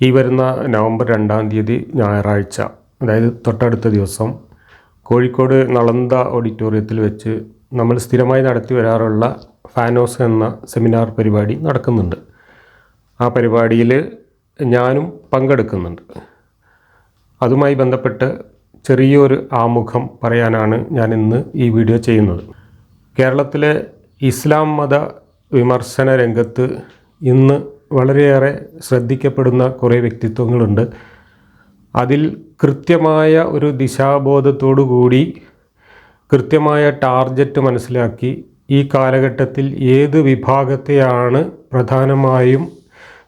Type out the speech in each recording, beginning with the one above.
ഈ വരുന്ന നവംബർ രണ്ടാം തീയതി ഞായറാഴ്ച അതായത് തൊട്ടടുത്ത ദിവസം കോഴിക്കോട് നളന്ത ഓഡിറ്റോറിയത്തിൽ വെച്ച് നമ്മൾ സ്ഥിരമായി നടത്തി വരാറുള്ള ഫാനോസ് എന്ന സെമിനാർ പരിപാടി നടക്കുന്നുണ്ട്. ആ പരിപാടിയിൽ ഞാനും പങ്കെടുക്കുന്നുണ്ട്. അതുമായി ബന്ധപ്പെട്ട് ചെറിയൊരു ആമുഖം പറയാനാണ് ഞാൻ ഇന്ന് ഈ വീഡിയോ ചെയ്യുന്നത്. കേരളത്തിലെ ഇസ്ലാം മത വിമർശന രംഗത്ത് ഇന്ന് വളരെയേറെ ശ്രദ്ധിക്കപ്പെടുന്ന കുറേ വ്യക്തിത്വങ്ങളുണ്ട്. അതിൽ കൃത്യമായ ഒരു ദിശാബോധത്തോടു കൂടി കൃത്യമായ ടാർജറ്റ് മനസ്സിലാക്കി ഈ കാലഘട്ടത്തിൽ ഏത് വിഭാഗത്തെയാണ് പ്രധാനമായും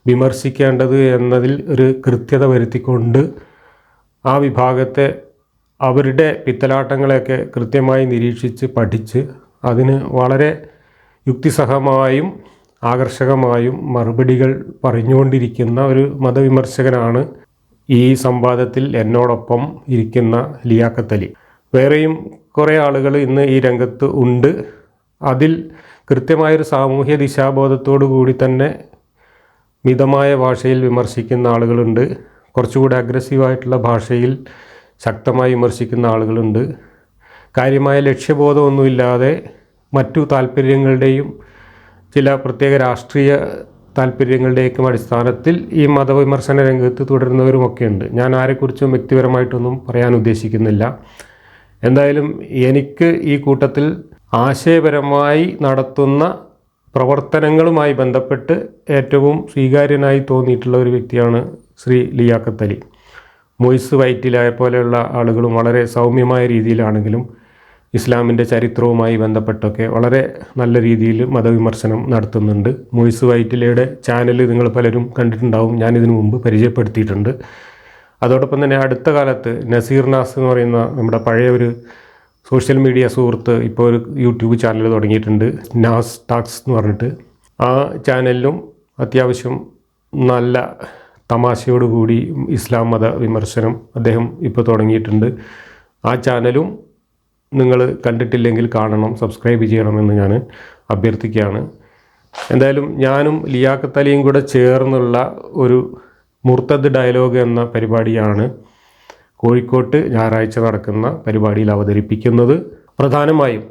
വിമർശിക്കേണ്ടത് എന്നതിൽ ഒരു കൃത്യത വരുത്തിക്കൊണ്ട് ആ വിഭാഗത്തെ അവരുടെ പിത്തലാട്ടങ്ങളെയൊക്കെ കൃത്യമായി നിരീക്ഷിച്ച് പഠിച്ച് അതിന് വളരെ യുക്തിസഹമായും ആകർഷകമായും മറുപടികൾ പറഞ്ഞുകൊണ്ടിരിക്കുന്ന ഒരു മതവിമർശകനാണ് ഈ സംവാദത്തിൽ എന്നോടൊപ്പം ഇരിക്കുന്ന ലിയാക്കത്തലി വേറെയും കുറേ ആളുകൾ ഇന്ന് ഈ രംഗത്ത് ഉണ്ട്. അതിൽ കൃത്യമായൊരു സാമൂഹ്യ ദിശാബോധത്തോടു കൂടി തന്നെ മിതമായ ഭാഷയിൽ വിമർശിക്കുന്ന ആളുകളുണ്ട്. കുറച്ചുകൂടി അഗ്രസീവായിട്ടുള്ള ഭാഷയിൽ ശക്തമായി വിമർശിക്കുന്ന ആളുകളുണ്ട്. കാര്യമായ ലക്ഷ്യബോധമൊന്നുമില്ലാതെ മറ്റു താല്പര്യങ്ങളുടെയും ചില പ്രത്യേക രാഷ്ട്രീയ താല്പര്യങ്ങളുടെയൊക്കെ അടിസ്ഥാനത്തിൽ ഈ മതവിമർശന രംഗത്ത് തുടരുന്നവരുമൊക്കെ ഉണ്ട് ഞാൻ ആരെക്കുറിച്ചും വ്യക്തിപരമായിട്ടൊന്നും പറയാൻ ഉദ്ദേശിക്കുന്നില്ല. എന്തായാലും എനിക്ക് ഈ കൂട്ടത്തിൽ ആശയപരമായി നടത്തുന്ന പ്രവർത്തനങ്ങളുമായി ബന്ധപ്പെട്ട് ഏറ്റവും സ്വീകാര്യനായി തോന്നിയിട്ടുള്ള ഒരു വ്യക്തിയാണ് ശ്രീ ലിയാക്കത്തലി മൊയ്സ് വൈറ്റിലായ പോലെയുള്ള ആളുകളും വളരെ സൗമ്യമായ രീതിയിലാണെങ്കിലും ഇസ്ലാമിന്റെ ചരിത്രവുമായി ബന്ധപ്പെട്ടൊക്കെ വളരെ നല്ല രീതിയിൽ മതവിമർശനം നടത്തുന്നുണ്ട്. മൊയ്സ് വൈറ്റിലയുടെ ചാനൽ നിങ്ങൾ പലരും കണ്ടിട്ടുണ്ടാവും. ഞാനിതിനു മുമ്പ് പരിചയപ്പെടുത്തിയിട്ടുണ്ട്. അതോടൊപ്പം തന്നെ അടുത്ത കാലത്ത് നസീർ നാസ് എന്ന് പറയുന്ന നമ്മുടെ പഴയ ഒരു സോഷ്യൽ മീഡിയ സുഹൃത്ത് ഇപ്പോൾ ഒരു യൂട്യൂബ് ചാനൽ തുടങ്ങിയിട്ടുണ്ട്. നാസ് ടാക്സ് എന്ന് പറഞ്ഞിട്ട്. ആ ചാനലിലും അത്യാവശ്യം നല്ല തമാശയോടുകൂടി ഇസ്ലാം മത വിമർശനം അദ്ദേഹം ഇപ്പോൾ തുടങ്ങിയിട്ടുണ്ട്. ആ ചാനലും നിങ്ങൾ കണ്ടിട്ടില്ലെങ്കിൽ കാണണം സബ്സ്ക്രൈബ് ചെയ്യണമെന്ന് ഞാൻ അഭ്യർത്ഥിക്കുകയാണ്. എന്തായാലും ഞാനും ലിയാക്കത്തലിയും കൂടെ ചേർന്നുള്ള ഒരു മുർത്തദ് ഡയലോഗ് എന്ന പരിപാടിയാണ് കോഴിക്കോട്ട് ഞായറാഴ്ച നടക്കുന്ന പരിപാടിയിൽ അവതരിപ്പിക്കുന്നത്. പ്രധാനമായും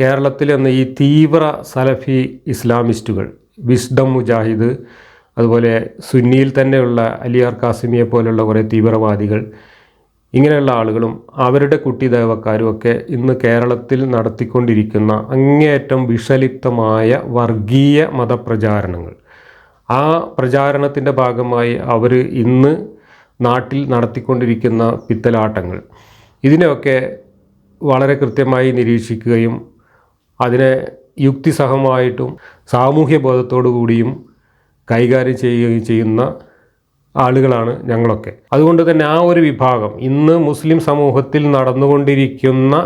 കേരളത്തിൽ എന്ന ഈ തീവ്ര സലഫി ഇസ്ലാമിസ്റ്റുകൾ വിസ്ഡം മുജാഹിദ് അതുപോലെ സുന്നിയിൽ തന്നെയുള്ള അലിയാർ കാസിമിയെ പോലുള്ള കുറേ തീവ്രവാദികൾ ഇങ്ങനെയുള്ള ആളുകളും അവരുടെ കുട്ടി ദേവക്കാരും ഒക്കെ ഇന്ന് കേരളത്തിൽ നടത്തിക്കൊണ്ടിരിക്കുന്ന അങ്ങേയറ്റം വിഷലിപ്തമായ വർഗീയ മതപ്രചാരണങ്ങൾ. ആ പ്രചാരണത്തിന്റെ ഭാഗമായി അവർ ഇന്ന് നാട്ടിൽ നടത്തിക്കൊണ്ടിരിക്കുന്ന പിത്തലാട്ടങ്ങൾ. ഇതിനെയൊക്കെ വളരെ കൃത്യമായി നിരീക്ഷിക്കുകയും അതിനെ യുക്തിസഹമായിട്ടും സാമൂഹ്യ ബോധത്തോടു കൂടിയും കൈകാര്യം ചെയ്യുകയും ചെയ്യുന്ന ആളുകളാണ് ഞങ്ങളൊക്കെ. അതുകൊണ്ട് തന്നെ ആ ഒരു വിഭാഗം ഇന്ന് മുസ്ലിം സമൂഹത്തിൽ നടന്നുകൊണ്ടിരിക്കുന്ന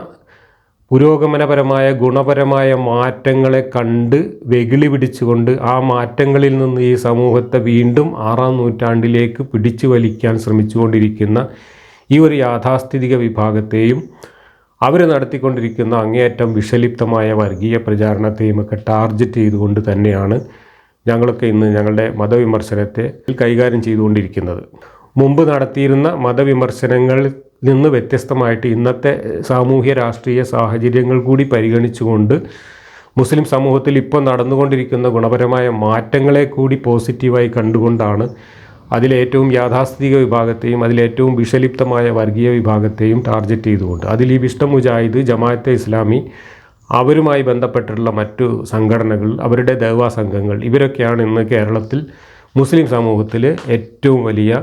പുരോഗമനപരമായ ഗുണപരമായ മാറ്റങ്ങളെ കണ്ട് വെകിളി പിടിച്ചുകൊണ്ട് ആ മാറ്റങ്ങളിൽ നിന്ന് ഈ സമൂഹത്തെ വീണ്ടും ആറാം നൂറ്റാണ്ടിലേക്ക് പിടിച്ചു വലിക്കാൻ ശ്രമിച്ചുകൊണ്ടിരിക്കുന്ന ഈ ഒരു യാഥാസ്ഥിതിക വിഭാഗത്തെയും അവർ നടത്തിക്കൊണ്ടിരിക്കുന്ന അങ്ങേയറ്റം വിഷലിപ്തമായ വർഗീയ പ്രചാരണത്തെയും ഒക്കെ ടാർഗറ്റ് ചെയ്തുകൊണ്ട് തന്നെയാണ് ഞങ്ങളൊക്കെ ഇന്ന് ഞങ്ങളുടെ മതവിമർശനത്തെ കൈകാര്യം ചെയ്തുകൊണ്ടിരിക്കുന്നത്. മുമ്പ് നടത്തിയിരുന്ന മതവിമർശനങ്ങളിൽ നിന്ന് വ്യത്യസ്തമായിട്ട് ഇന്നത്തെ സാമൂഹ്യ രാഷ്ട്രീയ സാഹചര്യങ്ങൾ കൂടി പരിഗണിച്ചുകൊണ്ട് മുസ്ലിം സമൂഹത്തിൽ ഇപ്പോൾ നടന്നുകൊണ്ടിരിക്കുന്ന ഗുണപരമായ മാറ്റങ്ങളെ കൂടി പോസിറ്റീവായി കണ്ടുകൊണ്ടാണ് അതിലേറ്റവും യാഥാസ്ഥിതിക വിഭാഗത്തെയും അതിലേറ്റവും വിഷലിപ്തമായ വർഗീയ വിഭാഗത്തെയും ടാർഗറ്റ് ചെയ്തുകൊണ്ട്. അതിൽ ഈ വിഷ്ണു മുജാഹിദ് ജമാഅത്തെ ഇസ്ലാമി അവരുമായി ബന്ധപ്പെട്ടിട്ടുള്ള മറ്റു സംഘടനകൾ അവരുടെ ദേവാ സംഘങ്ങൾ ഇവരൊക്കെയാണ് ഇന്ന് കേരളത്തിൽ മുസ്ലിം സമൂഹത്തിൽ ഏറ്റവും വലിയ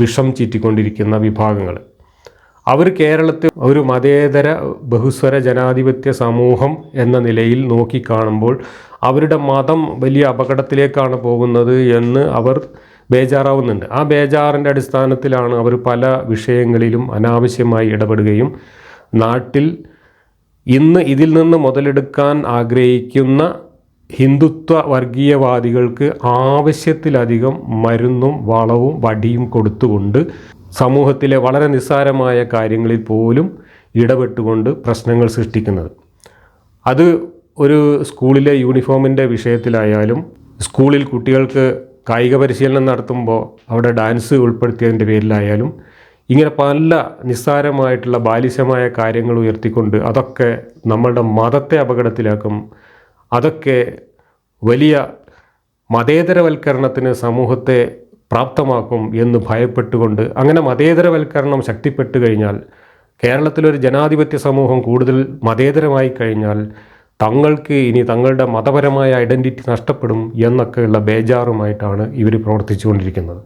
വിഷം ചീറ്റിക്കൊണ്ടിരിക്കുന്ന വിഭാഗങ്ങൾ. അവർ കേരളത്തെ ഒരു മതേതര ബഹുസ്വര ജനാധിപത്യ സമൂഹം എന്ന നിലയിൽ നോക്കിക്കാണുമ്പോൾ അവരുടെ മതം വലിയ അപകടത്തിലേക്കാണ് പോകുന്നത് എന്ന് അവർ ബേജാറാവുന്നുണ്ട്. ആ ബേജാറിന്റെ അടിസ്ഥാനത്തിലാണ് അവർ പല വിഷയങ്ങളിലും അനാവശ്യമായി ഇടപെടുകയും നാട്ടിൽ ഇന്ന് ഇതിൽ നിന്ന് മുതലെടുക്കാൻ ആഗ്രഹിക്കുന്ന ഹിന്ദുത്വ വർഗീയവാദികൾക്ക് ആവശ്യത്തിലധികം മരുന്നും വളവും വടിയും കൊടുത്തുകൊണ്ട് സമൂഹത്തിലെ വളരെ നിസ്സാരമായ കാര്യങ്ങളിൽ പോലും ഇടപെട്ടുകൊണ്ട് പ്രശ്നങ്ങൾ സൃഷ്ടിക്കുന്നത്. അത് ഒരു സ്കൂളിലെ യൂണിഫോമിന്റെ വിഷയത്തിലായാലും സ്കൂളിൽ കുട്ടികൾക്ക് കായിക പരിശീലനം നടത്തുമ്പോൾ അവിടെ ഡാൻസ് ഉൾപ്പെടുത്തിയതിന്റെ പേരിലായാലും ഇങ്ങനെ പല നിസ്സാരമായിട്ടുള്ള ബാലിശമായ കാര്യങ്ങൾ ഉയർത്തിക്കൊണ്ട് അതൊക്കെ നമ്മളുടെ മതത്തെ അപകടത്തിലാക്കും. അതൊക്കെ വലിയ മതേതരവൽക്കരണത്തിന് സമൂഹത്തെ പ്രാപ്തമാക്കും എന്ന് ഭയപ്പെട്ടുകൊണ്ട് അങ്ങനെ മതേതരവൽക്കരണം ശക്തിപ്പെട്ടു കഴിഞ്ഞാൽ കേരളത്തിലൊരു ജനാധിപത്യ സമൂഹം കൂടുതൽ മതേതരമായി കഴിഞ്ഞാൽ തങ്ങൾക്ക് ഇനി തങ്ങളുടെ മതപരമായ ഐഡന്റിറ്റി നഷ്ടപ്പെടും എന്നൊക്കെയുള്ള ബേജാറുമായിട്ടാണ് ഇവർ പ്രവർത്തിച്ചുകൊണ്ടിരിക്കുന്നത്.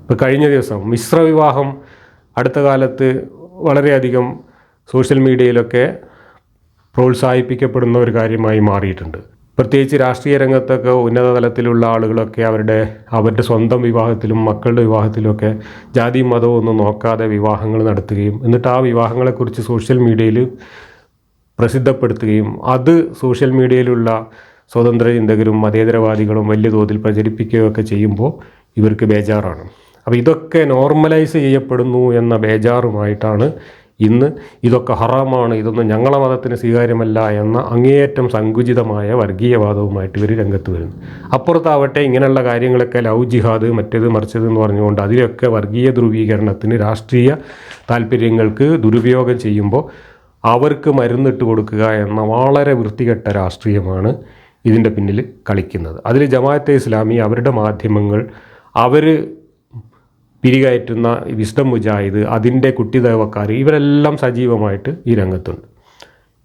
ഇപ്പോൾ കഴിഞ്ഞ ദിവസം മിശ്ര വിവാഹം അടുത്ത കാലത്ത് വളരെയധികം സോഷ്യൽ മീഡിയയിലൊക്കെ പ്രോത്സാഹിപ്പിക്കപ്പെടുന്ന ഒരു കാര്യമായി മാറിയിട്ടുണ്ട്. പ്രത്യേകിച്ച് രാഷ്ട്രീയ രംഗത്തൊക്കെ ഉന്നത തലത്തിലുള്ള ആളുകളൊക്കെ അവരുടെ അവരുടെ സ്വന്തം വിവാഹത്തിലും മക്കളുടെ വിവാഹത്തിലുമൊക്കെ ജാതി മതവും ഒന്നും നോക്കാതെ വിവാഹങ്ങൾ നടത്തുകയും എന്നിട്ട് ആ വിവാഹങ്ങളെക്കുറിച്ച് സോഷ്യൽ മീഡിയയിൽ പ്രസിദ്ധപ്പെടുത്തുകയും അത് സോഷ്യൽ മീഡിയയിലുള്ള സ്വതന്ത്ര ചിന്തകരും മതേതരവാദികളും വലിയ തോതിൽ പ്രചരിപ്പിക്കുകയൊക്കെ ചെയ്യുമ്പോൾ ഇവർക്ക് ബേജാറാണ്. അപ്പോൾ ഇതൊക്കെ നോർമലൈസ് ചെയ്യപ്പെടുന്നു എന്ന ബേജാറുമായിട്ടാണ് ഇന്ന് ഇതൊക്കെ ഹറാമാണ് ഇതൊന്നും ഞങ്ങളെ മതത്തിന് സ്വീകാര്യമല്ല എന്ന അങ്ങേയറ്റം സങ്കുചിതമായ വർഗീയവാദവുമായിട്ട് ഇവർ രംഗത്ത് വരുന്നു. അപ്പുറത്താവട്ടെ ഇങ്ങനെയുള്ള കാര്യങ്ങളൊക്കെ ലവ് ജിഹാദ് മറ്റേത് മറിച്ചത് എന്ന് പറഞ്ഞുകൊണ്ട് അതിലൊക്കെ വർഗീയ ധ്രുവീകരണത്തിന് രാഷ്ട്രീയ താല്പര്യങ്ങൾക്ക് ദുരുപയോഗം ചെയ്യുമ്പോൾ അവർക്ക് മരുന്നിട്ട് കൊടുക്കുക എന്ന വളരെ വൃത്തികെട്ട രാഷ്ട്രീയമാണ് ഇതിന്റെ പിന്നിൽ കളിക്കുന്നത്. അതിൽ ജമാഅത്തെ ഇസ്ലാമി അവരുടെ മാധ്യമങ്ങൾ അവർ പിരികയറ്റുന്ന വിസ്ഡം മുജാഹിദ് അതിന്റെ കുട്ടിദേവക്കാർ ഇവരെല്ലാം സജീവമായിട്ട് ഈ രംഗത്തുണ്ട്.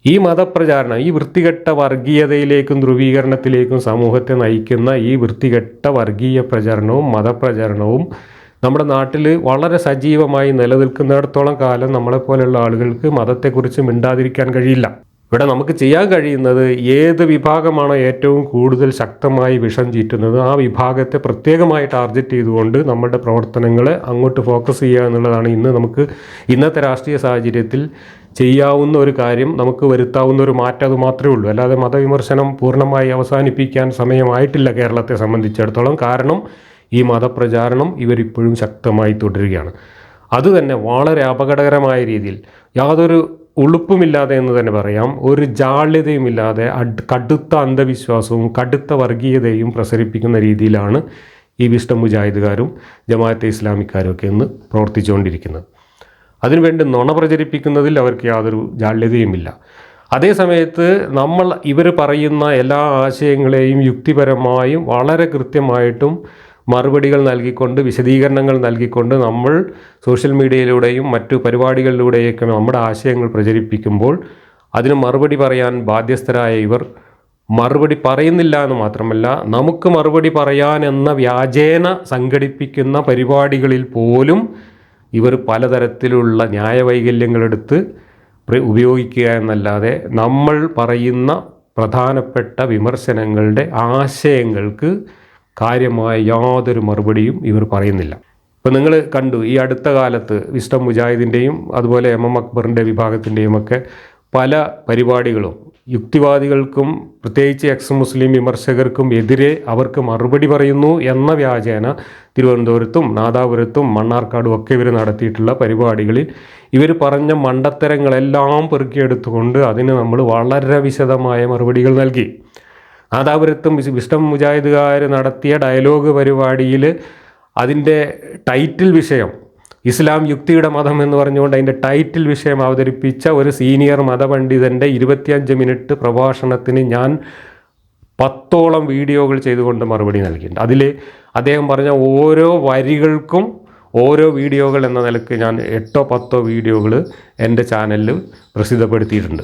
ഈ മതപ്രചാരണം ഈ വൃത്തികെട്ട വർഗീയതയിലേക്കും ധ്രുവീകരണത്തിലേക്കും സമൂഹത്തെ നയിക്കുന്ന ഈ വൃത്തികെട്ട വർഗീയ പ്രചരണവും മതപ്രചരണവും നമ്മുടെ നാട്ടിൽ വളരെ സജീവമായി നിലനിൽക്കുന്നിടത്തോളം കാലം നമ്മളെപ്പോലെയുള്ള ആളുകൾക്ക് മതത്തെക്കുറിച്ച് മിണ്ടാതിരിക്കാൻ കഴിയില്ല. ഇവിടെ നമുക്ക് ചെയ്യാൻ കഴിയുന്നത് ഏത് വിഭാഗമാണ് ഏറ്റവും കൂടുതൽ ശക്തമായി വിഷം ചീറ്റുന്നത്? ആ വിഭാഗത്തെ പ്രത്യേകമായി ടാർഗറ്റ് ചെയ്തുകൊണ്ട് നമ്മുടെ പ്രവർത്തനങ്ങളെ അങ്ങോട്ട് ഫോക്കസ് ചെയ്യുക എന്നുള്ളതാണ് ഇന്ന് നമുക്ക് ഇന്നത്തെ രാഷ്ട്രീയ സാഹചര്യത്തിൽ ചെയ്യാവുന്ന ഒരു കാര്യം നമുക്ക് വരുത്താവുന്ന ഒരു മാറ്റം അത് മാത്രമേ ഉള്ളൂ. അല്ലാതെ മതവിമർശനം പൂർണമായി അവസാനിപ്പിക്കാൻ സമയമായിട്ടില്ല കേരളത്തെ സംബന്ധിച്ചിടത്തോളം. കാരണം ഈ മതപ്രചാരണം ഇവരിപ്പോഴും ശക്തമായി തുടരുകയാണ്. അതുതന്നെ വളരെ അപകടകരമായ രീതിയിൽ യാതൊരു ഉളുപ്പുമില്ലാതെ എന്ന് തന്നെ പറയാം. ഒരു ജാള്യതയുമില്ലാതെ കടുത്ത അന്ധവിശ്വാസവും കടുത്ത വർഗീയതയും പ്രസരിപ്പിക്കുന്ന രീതിയിലാണ് ഈ വിഷ്ണു മുജാഹിദുകാരും ജമാഅത്തെ ഇസ്ലാമിക്കാരും ഒക്കെ ഇന്ന് പ്രവർത്തിച്ചുകൊണ്ടിരിക്കുന്നത്. അതിനുവേണ്ടി നുണ പ്രചരിപ്പിക്കുന്നതിൽ അവർക്ക് യാതൊരു ജാള്യതയുമില്ല. അതേ സമയത്ത് നമ്മൾ ഇവർ പറയുന്ന എല്ലാ ആശയങ്ങളെയും യുക്തിപരമായും വളരെ കൃത്യമായിട്ടും മറുപടികൾ നൽകിക്കൊണ്ട് വിശദീകരണങ്ങൾ നൽകിക്കൊണ്ട് നമ്മൾ സോഷ്യൽ മീഡിയയിലൂടെയും മറ്റു പരിപാടികളിലൂടെയൊക്കെ നമ്മുടെ ആശയങ്ങൾ പ്രചരിപ്പിക്കുമ്പോൾ അതിന് മറുപടി പറയാൻ ബാധ്യസ്ഥരായ ഇവർ മറുപടി പറയുന്നില്ല എന്ന് മാത്രമല്ല നമുക്ക് മറുപടി പറയാൻ എന്ന വ്യാജേന സംഘടിപ്പിക്കുന്ന പരിപാടികളിൽ പോലും ഇവർ പലതരത്തിലുള്ള ന്യായവൈകല്യങ്ങളെടുത്ത് ഉപയോഗിക്കുക എന്നല്ലാതെ നമ്മൾ പറയുന്ന പ്രധാനപ്പെട്ട വിമർശനങ്ങളുടെ ആശയങ്ങൾക്ക് കാര്യമായ യാതൊരു മറുപടിയും ഇവർ പറയുന്നില്ല. ഇപ്പം നിങ്ങൾ കണ്ടു ഈ അടുത്ത കാലത്ത് വിസ്റ്റം മുജാഹിദിന്റെയും അതുപോലെ എം എം അക്ബറിന്റെ വിഭാഗത്തിന്റെയും ഒക്കെ പല പരിപാടികളും യുക്തിവാദികൾക്കും പ്രത്യേകിച്ച് എക്സ് മുസ്ലിം വിമർശകർക്കും എതിരെ അവർക്ക് മറുപടി പറയുന്നു എന്ന വ്യാജേന തിരുവനന്തപുരത്തും നാദാപുരത്തും മണ്ണാർക്കാടും ഒക്കെ ഇവർ നടത്തിയിട്ടുള്ള പരിപാടികളിൽ ഇവർ പറഞ്ഞ മണ്ടത്തരങ്ങളെല്ലാം പെറുക്കിയെടുത്തുകൊണ്ട് അതിന് നമ്മൾ വളരെ വിശദമായ മറുപടികൾ നൽകി. നാദാപുരത്തും വിസ്- വിസ്ഡം മുജാഹിദുകാർ നടത്തിയ ഡയലോഗ് പരിപാടിയിൽ അതിന്റെ ടൈറ്റിൽ വിഷയം ഇസ്ലാം യുക്തിയുടെ മതം എന്ന് പറഞ്ഞുകൊണ്ട് അതിന്റെ ടൈറ്റിൽ വിഷയം അവതരിപ്പിച്ച ഒരു സീനിയർ മതപണ്ഡിതന്റെ ഇരുപത്തിയഞ്ച് മിനിറ്റ് പ്രഭാഷണത്തിന് ഞാൻ പത്തോളം വീഡിയോകൾ ചെയ്തുകൊണ്ട് മറുപടി നൽകിയിട്ടുണ്ട്. അതിൽ അദ്ദേഹം പറഞ്ഞ ഓരോ വരികൾക്കും ഓരോ വീഡിയോകൾ എന്ന നിലയ്ക്ക് ഞാൻ എട്ടോ പത്തോ വീഡിയോകൾ എന്റെ ചാനലിൽ പ്രസിദ്ധപ്പെടുത്തിയിട്ടുണ്ട്.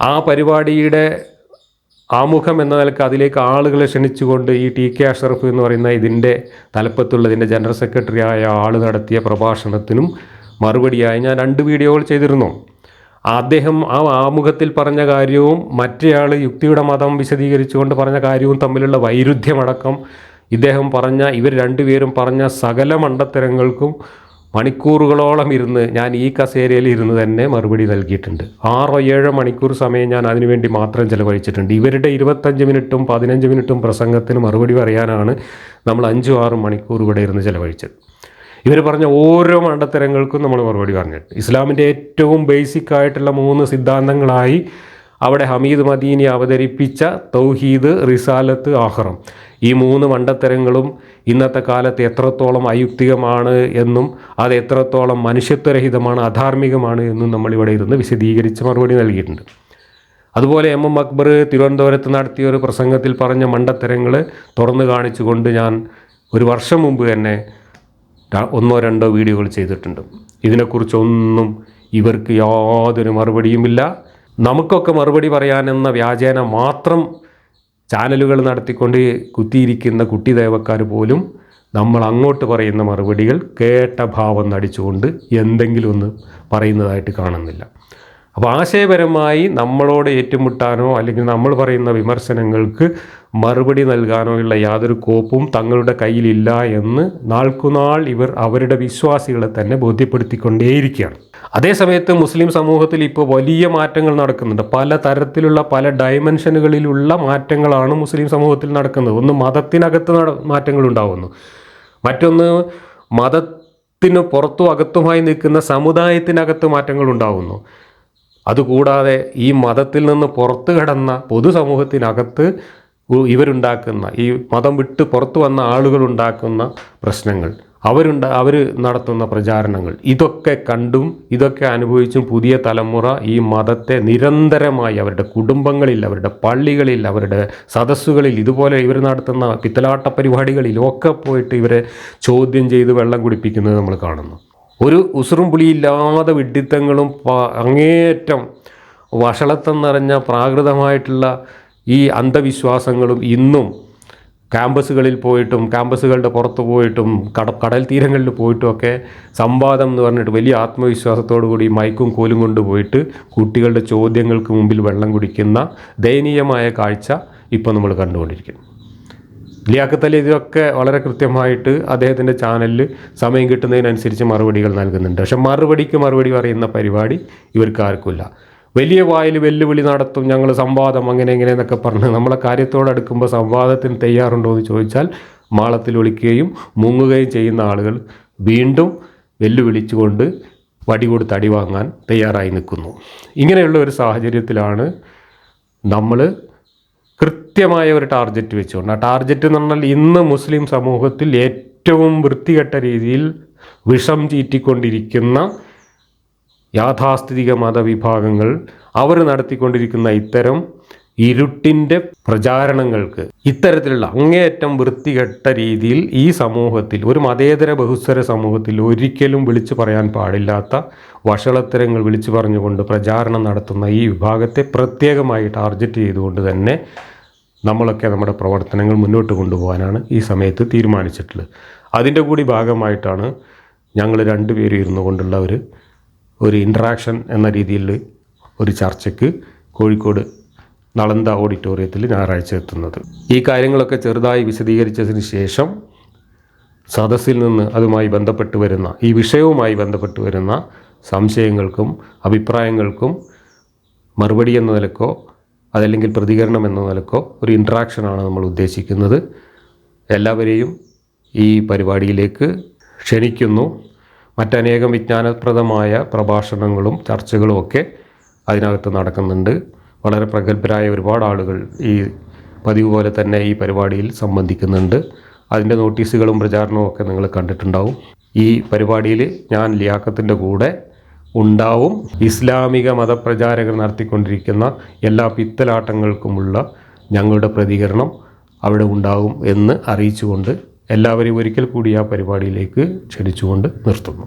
ആ പരിപാടിയുടെ ആമുഖം എന്ന നിലയ്ക്ക് അതിലേക്ക് ആളുകളെ ക്ഷണിച്ചുകൊണ്ട് ഈ ടി കെ അഷറഫ് എന്ന് പറയുന്ന ഇതിന്റെ തലപ്പത്തുള്ള ഇതിന്റെ ജനറൽ സെക്രട്ടറി ആയ ആൾ നടത്തിയ പ്രഭാഷണത്തിനും മറുപടിയായി ഞാൻ രണ്ട് വീഡിയോകൾ ചെയ്തിരുന്നു. അദ്ദേഹം ആ ആമുഖത്തിൽ പറഞ്ഞ കാര്യവും മറ്റേയാൾ യുക്തിയുടെ മതം വിശദീകരിച്ചുകൊണ്ട് പറഞ്ഞ കാര്യവും തമ്മിലുള്ള വൈരുദ്ധ്യമടക്കം ഇദ്ദേഹം പറഞ്ഞ ഇവർ രണ്ടുപേരും പറഞ്ഞ സകല മണ്ടത്തരങ്ങൾക്കും മണിക്കൂറുകളോളം ഇരുന്ന് ഞാൻ ഈ കസേരയിൽ ഇരുന്ന് തന്നെ മറുപടി നൽകിയിട്ടുണ്ട്. ആറോ ഏഴോ മണിക്കൂർ സമയം ഞാൻ അതിനുവേണ്ടി മാത്രം ചിലവഴിച്ചിട്ടുണ്ട്. ഇവരുടെ ഇരുപത്തഞ്ച് മിനിറ്റും പതിനഞ്ച് മിനിറ്റും പ്രസംഗത്തിന് മറുപടി പറയാനാണ് നമ്മൾ അഞ്ചും ആറും മണിക്കൂർ ഇവിടെ ഇരുന്ന് ചിലവഴിച്ചത്. ഇവർ പറഞ്ഞ ഓരോ മണ്ടത്തരങ്ങൾക്കും നമ്മൾ മറുപടി പറഞ്ഞിട്ട് ഇസ്ലാമിന്റെ ഏറ്റവും ബേസിക് ആയിട്ടുള്ള മൂന്ന് സിദ്ധാന്തങ്ങളായി അവിടെ ഹമീദ് മദീനി അവതരിപ്പിച്ച തൗഹീദ് റിസാലത്ത് ആഹ്റം. ഈ മൂന്ന് മണ്ടത്തരങ്ങളും ഇന്നത്തെ കാലത്ത് എത്രത്തോളം അയുക്തികമാണ് എന്നും അത് എത്രത്തോളം മനുഷ്യത്വരഹിതമാണ് അധാർമികമാണ് എന്നും നമ്മൾ ഇവിടെ ഇരുന്ന് വിശദീകരിച്ച് മറുപടി നൽകിയിട്ടുണ്ട്. അതുപോലെ എം എം അക്ബർ തിരുവനന്തപുരത്ത് നടത്തിയ ഒരു പ്രസംഗത്തിൽ പറഞ്ഞ മണ്ടത്തരങ്ങൾ തുറന്നു കാണിച്ചുകൊണ്ട് ഞാൻ ഒരു വർഷം മുമ്പ് തന്നെ ഒന്നോ രണ്ടോ വീഡിയോകൾ ചെയ്തിട്ടുണ്ട്. ഇതിനെക്കുറിച്ചൊന്നും ഇവർക്ക് യാതൊരു മറുപടിയുമില്ല. നമുക്കൊക്കെ മറുപടി പറയാനെന്ന വ്യാജേന മാത്രം ചാനലുകൾ നടത്തിക്കൊണ്ട് കുത്തിയിരിക്കുന്ന കുട്ടി ദേവക്കാർ പോലും നമ്മൾ അങ്ങോട്ട് പറയുന്ന മറുപടികൾ കേട്ട ഭാവം നടിച്ചുകൊണ്ട് എന്തെങ്കിലും ഒന്ന് പറയുന്നതായിട്ട് കാണുന്നില്ല. അപ്പോൾ ആശയപരമായി നമ്മളോട് ഏറ്റുമുട്ടാനോ അല്ലെങ്കിൽ നമ്മൾ പറയുന്ന വിമർശനങ്ങൾക്ക് മറുപടി നൽകാനോ ഉള്ള യാതൊരു കോപ്പും തങ്ങളുടെ കയ്യിലില്ല എന്ന് നാൾക്കുനാൾ ഇവർ അവരുടെ വിശ്വാസികളെ തന്നെ ബോധ്യപ്പെടുത്തിക്കൊണ്ടേയിരിക്കുകയാണ്. അതേസമയത്ത് മുസ്ലിം സമൂഹത്തിൽ ഇപ്പോൾ വലിയ മാറ്റങ്ങൾ നടക്കുന്നുണ്ട്. പല തരത്തിലുള്ള പല ഡയമെൻഷനുകളിലുള്ള മാറ്റങ്ങളാണ് മുസ്ലിം സമൂഹത്തിൽ നടക്കുന്നത്. ഒന്ന് മതത്തിനകത്ത് മാറ്റങ്ങൾ ഉണ്ടാവുന്നു. മറ്റൊന്ന് മതത്തിന് പുറത്തും അകത്തുമായി നിൽക്കുന്ന സമുദായത്തിനകത്ത് മാറ്റങ്ങൾ ഉണ്ടാവുന്നു. അതുകൂടാതെ ഈ മതത്തിൽ നിന്ന് പുറത്തു കടന്ന പൊതുസമൂഹത്തിനകത്ത് ഇവരുണ്ടാക്കുന്ന ഈ മതം വിട്ട് പുറത്തു വന്ന ആളുകൾ ഉണ്ടാക്കുന്ന പ്രശ്നങ്ങൾ അവരുണ്ട അവർ നടത്തുന്ന പ്രചാരണങ്ങൾ ഇതൊക്കെ കണ്ടും ഇതൊക്കെ അനുഭവിച്ചും പുതിയ തലമുറ ഈ മതത്തെ നിരന്തരമായി അവരുടെ കുടുംബങ്ങളിൽ അവരുടെ പള്ളികളിൽ അവരുടെ സദസ്സുകളിൽ ഇതുപോലെ ഇവർ നടത്തുന്ന പിത്തലാട്ട പരിപാടികളിൽ ഒക്കെ പോയിട്ട് ഇവരെ ചോദ്യം ചെയ്ത് വെള്ളം കുടിപ്പിക്കുന്നത് നമ്മൾ കാണുന്നു. ഒരു ഉസുറും പുളിയില്ലാതെ വിഡ്ഢിത്തങ്ങളും അങ്ങേയറ്റം വഷളത്തം നിറഞ്ഞ പ്രാകൃതമായിട്ടുള്ള ഈ അന്ധവിശ്വാസങ്ങളും ഇന്നും ക്യാമ്പസുകളിൽ പോയിട്ടും ക്യാമ്പസുകളുടെ പുറത്ത് പോയിട്ടും കട കടൽ തീരങ്ങളിൽ പോയിട്ടുമൊക്കെ സംവാദം എന്ന് പറഞ്ഞിട്ട് വലിയ ആത്മവിശ്വാസത്തോടു കൂടി മൈക്കും കോലും കൊണ്ട് പോയിട്ട് കുട്ടികളുടെ ചോദ്യങ്ങൾക്ക് മുമ്പിൽ വെള്ളം കുടിക്കുന്ന ദയനീയമായ കാഴ്ച ഇപ്പോൾ നമ്മൾ കണ്ടുകൊണ്ടിരിക്കുന്നു. ലിയാക്കത്തലി ഇതൊക്കെ വളരെ കൃത്യമായിട്ട് അദ്ദേഹത്തിന്റെ ചാനലിൽ സമയം കിട്ടുന്നതിനനുസരിച്ച് മറുപടികൾ നൽകുന്നുണ്ട്. പക്ഷെ മറുപടിക്ക് മറുപടി പറയുന്ന പരിപാടി ഇവർക്ക് ആർക്കുമില്ല. വലിയ വായിൽ വെല്ലുവിളി നടത്തും ഞങ്ങൾ സംവാദം അങ്ങനെ ഇങ്ങനെ എന്നൊക്കെ പറഞ്ഞ് നമ്മളെ കാര്യത്തോട് അടുക്കുമ്പോൾ സംവാദത്തിന് തയ്യാറുണ്ടോ എന്ന് ചോദിച്ചാൽ മാളത്തിൽ ഒളിക്കുകയും മുങ്ങുകയും ചെയ്യുന്ന ആളുകൾ വീണ്ടും വെല്ലുവിളിച്ചുകൊണ്ട് വടി കൊടുത്ത് അടി വാങ്ങാൻ തയ്യാറായി നിൽക്കുന്നു. ഇങ്ങനെയുള്ള ഒരു സാഹചര്യത്തിലാണ് നമ്മൾ കൃത്യമായ ഒരു ടാർഗറ്റ് വെച്ചുകൊണ്ട്. ആ ടാർഗറ്റ് എന്ന് പറഞ്ഞാൽ ഇന്ന് മുസ്ലിം സമൂഹത്തിൽ ഏറ്റവും വൃത്തികെട്ട രീതിയിൽ വിഷം ചീറ്റിക്കൊണ്ടിരിക്കുന്ന യാഥാസ്ഥിതിക മതവിഭാഗങ്ങൾ അവർ നടത്തിക്കൊണ്ടിരിക്കുന്ന ഇത്തരം ഇരുട്ടിന്റെ പ്രചാരണങ്ങൾക്ക് ഇത്തരത്തിലുള്ള അങ്ങേയറ്റം വൃത്തികെട്ട രീതിയിൽ ഈ സമൂഹത്തിൽ ഒരു മതേതര ബഹുസ്വര സമൂഹത്തിൽ ഒരിക്കലും വിളിച്ചു പറയാൻ പാടില്ലാത്ത വഷളത്തരങ്ങൾ വിളിച്ചു പറഞ്ഞുകൊണ്ട് പ്രചാരണം നടത്തുന്ന ഈ വിഭാഗത്തെ പ്രത്യേകമായി ടാർഗറ്റ് ചെയ്തുകൊണ്ട് തന്നെ നമ്മളൊക്കെ നമ്മുടെ പ്രവർത്തനങ്ങൾ മുന്നോട്ട് കൊണ്ടുപോകാനാണ് ഈ സമയത്ത് തീരുമാനിച്ചിട്ടുള്ളത്. അതിന്റെ കൂടി ഭാഗമായിട്ടാണ് ഞങ്ങൾ രണ്ടുപേരും ഇരുന്നു കൊണ്ടുള്ള ഒരു ഒരു ഇൻട്രാക്ഷൻ എന്ന രീതിയിൽ ഒരു ചർച്ചയ്ക്ക് കോഴിക്കോട് നളന്ത ഓഡിറ്റോറിയത്തിൽ ഞായറാഴ്ച എത്തുന്നത്. ഈ കാര്യങ്ങളൊക്കെ ചെറുതായി വിശദീകരിച്ചതിന് ശേഷം സദസ്സിൽ നിന്ന് അതുമായി ബന്ധപ്പെട്ട് വരുന്ന ഈ വിഷയവുമായി ബന്ധപ്പെട്ട് വരുന്ന സംശയങ്ങൾക്കും അഭിപ്രായങ്ങൾക്കും മറുപടി എന്ന നിലക്കോ അതല്ലെങ്കിൽ പ്രതികരണം എന്ന നിലക്കോ ഒരു ഇൻട്രാക്ഷനാണ് നമ്മൾ ഉദ്ദേശിക്കുന്നത്. എല്ലാവരെയും ഈ പരിപാടിയിലേക്ക് ക്ഷണിക്കുന്നു. മറ്റനേകം വിജ്ഞാനപ്രദമായ പ്രഭാഷണങ്ങളും ചർച്ചകളും ഒക്കെ അതിനകത്ത് നടക്കുന്നുണ്ട്. വളരെ പ്രഗത്ഭരായ ഒരുപാട് ആളുകൾ ഈ പതിവ് പോലെ തന്നെ ഈ പരിപാടിയിൽ സംബന്ധിക്കുന്നുണ്ട്. അതിന്റെ നോട്ടീസുകളും പ്രചാരണവും ഒക്കെ നിങ്ങൾ കണ്ടിട്ടുണ്ടാവും. ഈ പരിപാടിയിൽ ഞാൻ ലിയാക്കത്തിന്റെ കൂടെ ഉണ്ടാവും. ഇസ്ലാമിക മതപ്രചാരകർ നടത്തിക്കൊണ്ടിരിക്കുന്ന എല്ലാ പിത്തലാട്ടങ്ങൾക്കുമുള്ള ഞങ്ങളുടെ പ്രതികരണം അവിടെ ഉണ്ടാവും എന്ന് അറിയിച്ചുകൊണ്ട് എല്ലാവരെയും ഒരിക്കൽ കൂടി ആ പരിപാടിയിലേക്ക് ക്ഷണിച്ചുകൊണ്ട് നിർത്തുന്നു.